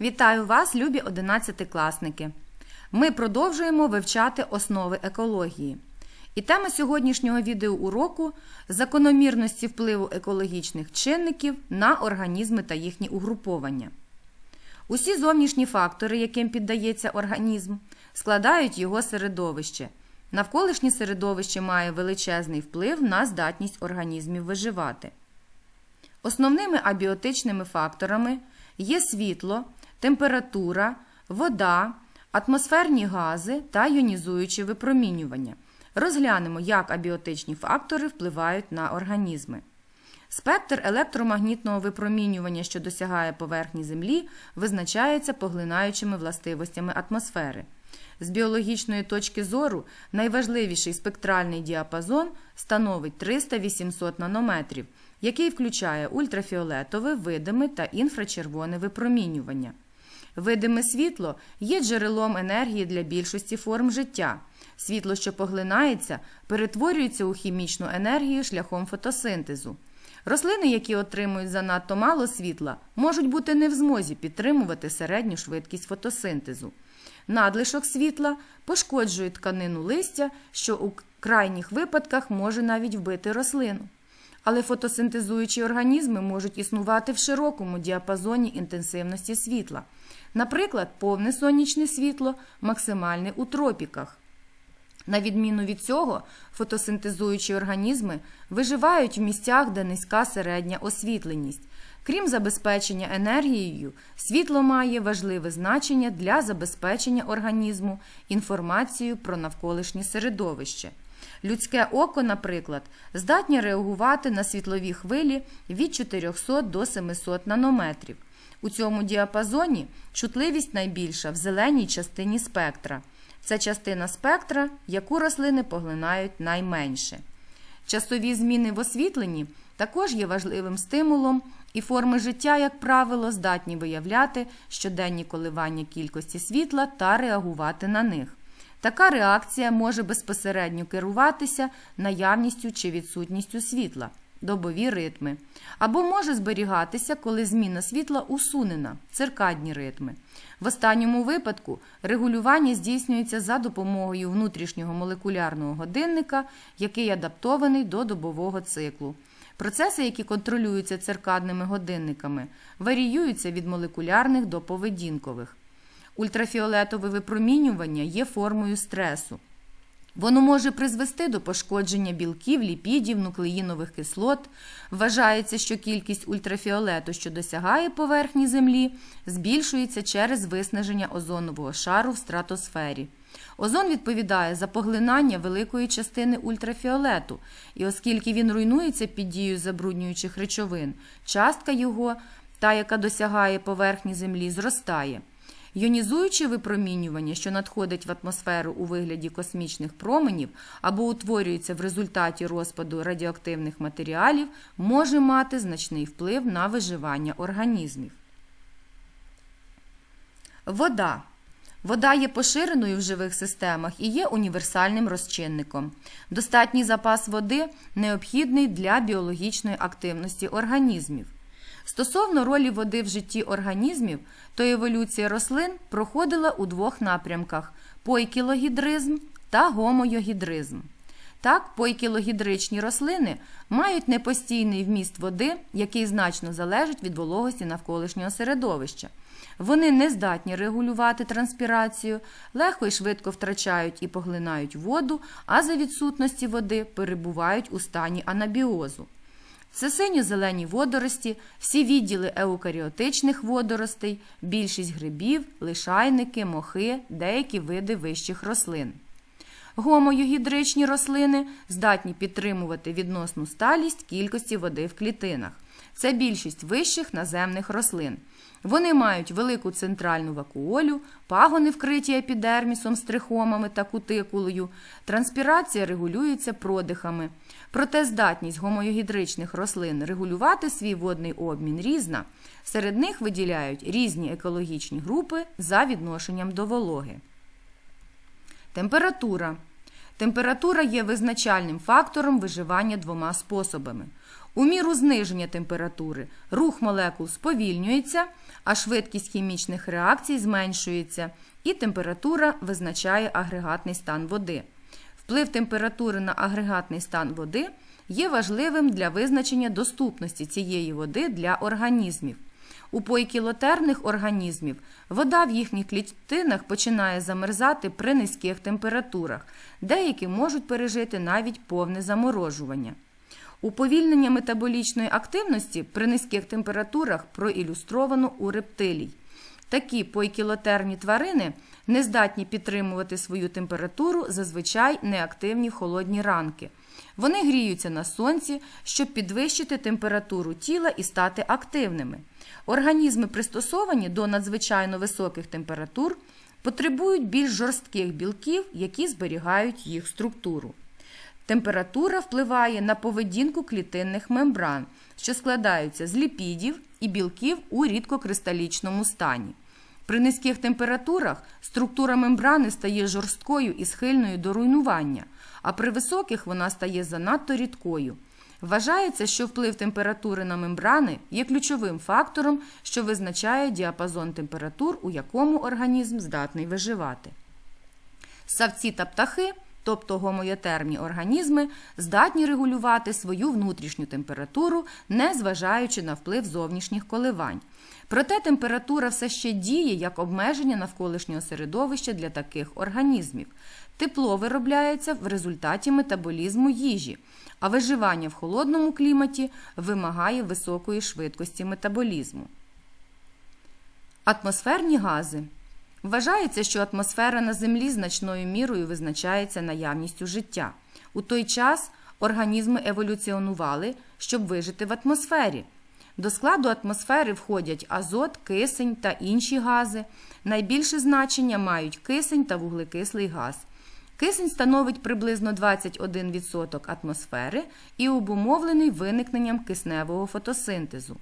Вітаю вас, любі одинадцятикласники! Ми продовжуємо вивчати основи екології. І тема сьогоднішнього відеоуроку закономірності впливу екологічних чинників на організми та їхні угруповання. Усі зовнішні фактори, яким піддається організм, складають його середовище. Навколишнє середовище має величезний вплив на здатність організмів виживати. Основними абіотичними факторами є світло, температура, вода, атмосферні гази та іонізуюче випромінювання. Розглянемо, як абіотичні фактори впливають на організми. Спектр електромагнітного випромінювання, що досягає поверхні Землі, визначається поглинаючими властивостями атмосфери. З біологічної точки зору найважливіший спектральний діапазон становить 300-800 нанометрів, який включає ультрафіолетове, видиме та інфрачервоне випромінювання. Видиме світло є джерелом енергії для більшості форм життя. Світло, що поглинається, перетворюється у хімічну енергію шляхом фотосинтезу. Рослини, які отримують занадто мало світла, можуть бути не в змозі підтримувати середню швидкість фотосинтезу. Надлишок світла пошкоджує тканину листя, що у крайніх випадках може навіть вбити рослину. Але фотосинтезуючі організми можуть існувати в широкому діапазоні інтенсивності світла. Наприклад, повне сонячне світло максимальне у тропіках. На відміну від цього, фотосинтезуючі організми виживають в місцях, де низька середня освітленість. Крім забезпечення енергією, світло має важливе значення для забезпечення організму інформацією про навколишнє середовище. Людське око, наприклад, здатне реагувати на світлові хвилі від 400 до 700 нанометрів. У цьому діапазоні чутливість найбільша в зеленій частині спектра. Це частина спектра, яку рослини поглинають найменше. Часові зміни в освітленні також є важливим стимулом, і форми життя, як правило, здатні виявляти щоденні коливання кількості світла та реагувати на них. Така реакція може безпосередньо керуватися наявністю чи відсутністю світла, добові ритми, або може зберігатися, коли зміна світла усунена, циркадні ритми. В останньому випадку регулювання здійснюється за допомогою внутрішнього молекулярного годинника, який адаптований до добового циклу. Процеси, які контролюються циркадними годинниками, варіюються від молекулярних до поведінкових. Ультрафіолетове випромінювання є формою стресу. Воно може призвести до пошкодження білків, ліпідів, нуклеїнових кислот. Вважається, що кількість ультрафіолету, що досягає поверхні Землі, збільшується через виснаження озонового шару в стратосфері. Озон відповідає за поглинання великої частини ультрафіолету, і оскільки він руйнується під дією забруднюючих речовин, частка його, та, яка досягає поверхні Землі, зростає. Йонізуюче випромінювання, що надходить в атмосферу у вигляді космічних променів або утворюється в результаті розпаду радіоактивних матеріалів, може мати значний вплив на виживання організмів. Вода. Вода є поширеною в живих системах і є універсальним розчинником. Достатній запас води необхідний для біологічної активності організмів. Стосовно ролі води в житті організмів, то еволюція рослин проходила у двох напрямках пойкілогідризм та гомойогідризм. Так, пойкілогідричні рослини мають непостійний вміст води, який значно залежить від вологості навколишнього середовища. Вони не здатні регулювати транспірацію, легко і швидко втрачають і поглинають воду, а за відсутності води перебувають у стані анабіозу. Це синьо-зелені водорості, всі відділи еукаріотичних водоростей, більшість грибів, лишайники, мохи, деякі види вищих рослин. Гомоюгідричні рослини здатні підтримувати відносну сталість кількості води в клітинах. Це більшість вищих наземних рослин. Вони мають велику центральну вакуолю, пагони вкриті епідермісом з трихомами та кутикулою. Транспірація регулюється продихами. Проте здатність гомоюгідричних рослин регулювати свій водний обмін різна. Серед них виділяють різні екологічні групи за відношенням до вологи. Температура. Температура є визначальним фактором виживання двома способами. У міру зниження температури рух молекул сповільнюється, а швидкість хімічних реакцій зменшується, і температура визначає агрегатний стан води. Вплив температури на агрегатний стан води є важливим для визначення доступності цієї води для організмів. У поікілотермних організмів вода в їхніх клітинах починає замерзати при низьких температурах, деякі можуть пережити навіть повне заморожування. Уповільнення метаболічної активності при низьких температурах проілюстровано у рептилій. Такі поікілотермні тварини не здатні підтримувати свою температуру зазвичай неактивні холодні ранки. Вони гріються на сонці, щоб підвищити температуру тіла і стати активними. Організми, пристосовані до надзвичайно високих температур, потребують більш жорстких білків, які зберігають їх структуру. Температура впливає на поведінку клітинних мембран, що складаються з ліпідів і білків у рідкокристалічному стані. При низьких температурах структура мембрани стає жорсткою і схильною до руйнування, а при високих вона стає занадто рідкою. Вважається, що вплив температури на мембрани є ключовим фактором, що визначає діапазон температур, у якому організм здатний виживати. Савці та птахи, тобто гомоєтермні організми, здатні регулювати свою внутрішню температуру, не зважаючи на вплив зовнішніх коливань. Проте температура все ще діє як обмеження навколишнього середовища для таких організмів. Тепло виробляється в результаті метаболізму їжі, а виживання в холодному кліматі вимагає високої швидкості метаболізму. Атмосферні гази. Вважається, що атмосфера на Землі значною мірою визначається наявністю життя. У той час організми еволюціонували, щоб вижити в атмосфері. До складу атмосфери входять азот, кисень та інші гази. Найбільше значення мають кисень та вуглекислий газ. Кисень становить приблизно 21% атмосфери і обумовлений виникненням кисневого фотосинтезу.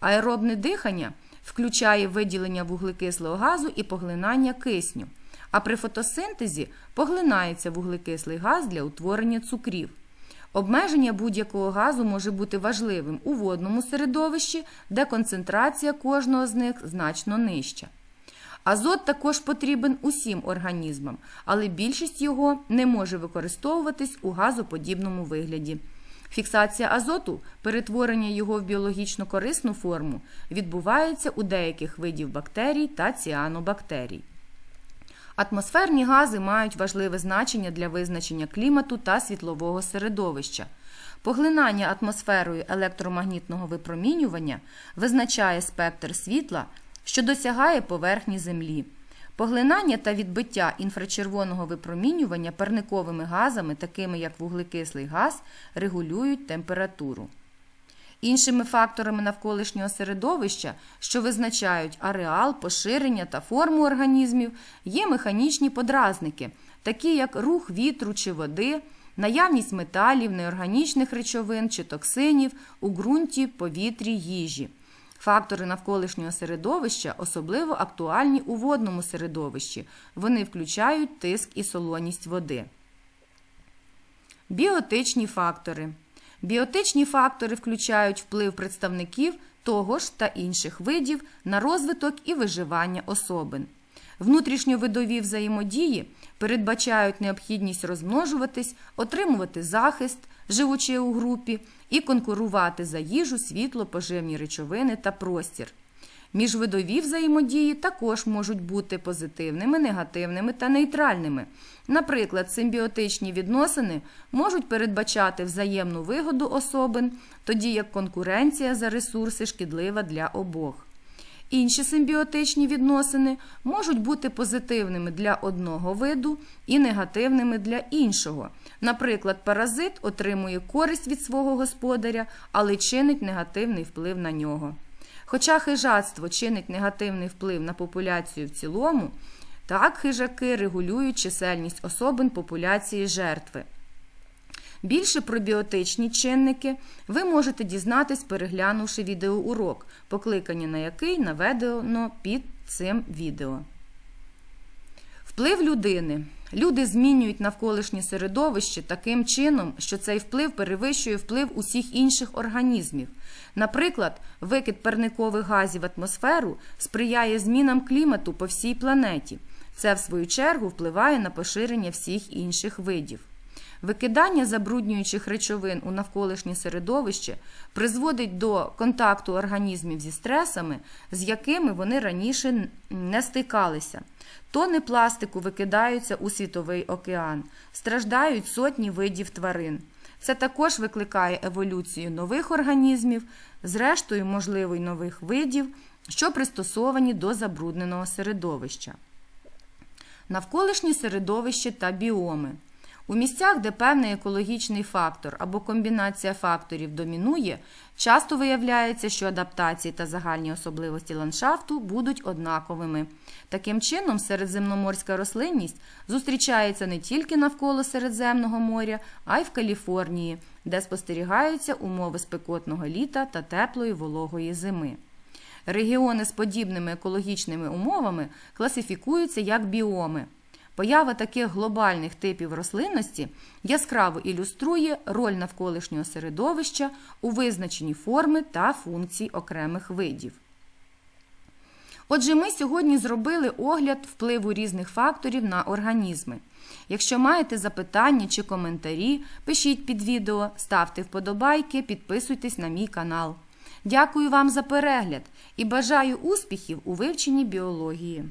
Аеробне дихання включає виділення вуглекислого газу і поглинання кисню, а при фотосинтезі поглинається вуглекислий газ для утворення цукрів. Обмеження будь-якого газу може бути важливим у водному середовищі, де концентрація кожного з них значно нижча. Азот також потрібен усім організмам, але більшість його не може використовуватись у газоподібному вигляді. Фіксація азоту, перетворення його в біологічно корисну форму, відбувається у деяких видів бактерій та ціанобактерій. Атмосферні гази мають важливе значення для визначення клімату та світлового середовища. Поглинання атмосферою електромагнітного випромінювання визначає спектр світла, що досягає поверхні Землі. Поглинання та відбиття інфрачервоного випромінювання парниковими газами, такими як вуглекислий газ, регулюють температуру. Іншими факторами навколишнього середовища, що визначають ареал, поширення та форму організмів, є механічні подразники, такі як рух вітру чи води, наявність металів, неорганічних речовин чи токсинів у ґрунті, повітрі, їжі. Фактори навколишнього середовища особливо актуальні у водному середовищі. Вони включають тиск і солоність води. Біотичні фактори. Біотичні фактори включають вплив представників того ж та інших видів на розвиток і виживання особин. Внутрішньовидові взаємодії передбачають необхідність розмножуватись, отримувати захист, живучи у групі, і конкурувати за їжу, світло, поживні речовини та простір. Міжвидові взаємодії також можуть бути позитивними, негативними та нейтральними. Наприклад, симбіотичні відносини можуть передбачати взаємну вигоду особин, тоді як конкуренція за ресурси шкідлива для обох. Інші симбіотичні відносини можуть бути позитивними для одного виду і негативними для іншого. Наприклад, паразит отримує користь від свого господаря, але чинить негативний вплив на нього. Хоча хижацтво чинить негативний вплив на популяцію в цілому, так хижаки регулюють чисельність особин популяції жертви. Більше про біотичні чинники ви можете дізнатись, переглянувши відеоурок, покликання на який наведено під цим відео. Вплив людини. Люди змінюють навколишнє середовище таким чином, що цей вплив перевищує вплив усіх інших організмів. Наприклад, викид парникових газів в атмосферу сприяє змінам клімату по всій планеті. Це, в свою чергу, впливає на поширення всіх інших видів. Викидання забруднюючих речовин у навколишнє середовище призводить до контакту організмів зі стресами, з якими вони раніше не стикалися. Тони пластику викидаються у світовий океан, страждають сотні видів тварин. Це також викликає еволюцію нових організмів, зрештою, можливо, й нових видів, що пристосовані до забрудненого середовища. Навколишнє середовище та біоми. У місцях, де певний екологічний фактор або комбінація факторів домінує, часто виявляється, що адаптації та загальні особливості ландшафту будуть однаковими. Таким чином, середземноморська рослинність зустрічається не тільки навколо Середземного моря, а й в Каліфорнії, де спостерігаються умови спекотного літа та теплої вологої зими. Регіони з подібними екологічними умовами класифікуються як біоми. Поява таких глобальних типів рослинності яскраво ілюструє роль навколишнього середовища у визначенні форми та функцій окремих видів. Отже, ми сьогодні зробили огляд впливу різних факторів на організми. Якщо маєте запитання чи коментарі, пишіть під відео, ставте вподобайки, підписуйтесь на мій канал. Дякую вам за перегляд і бажаю успіхів у вивченні біології.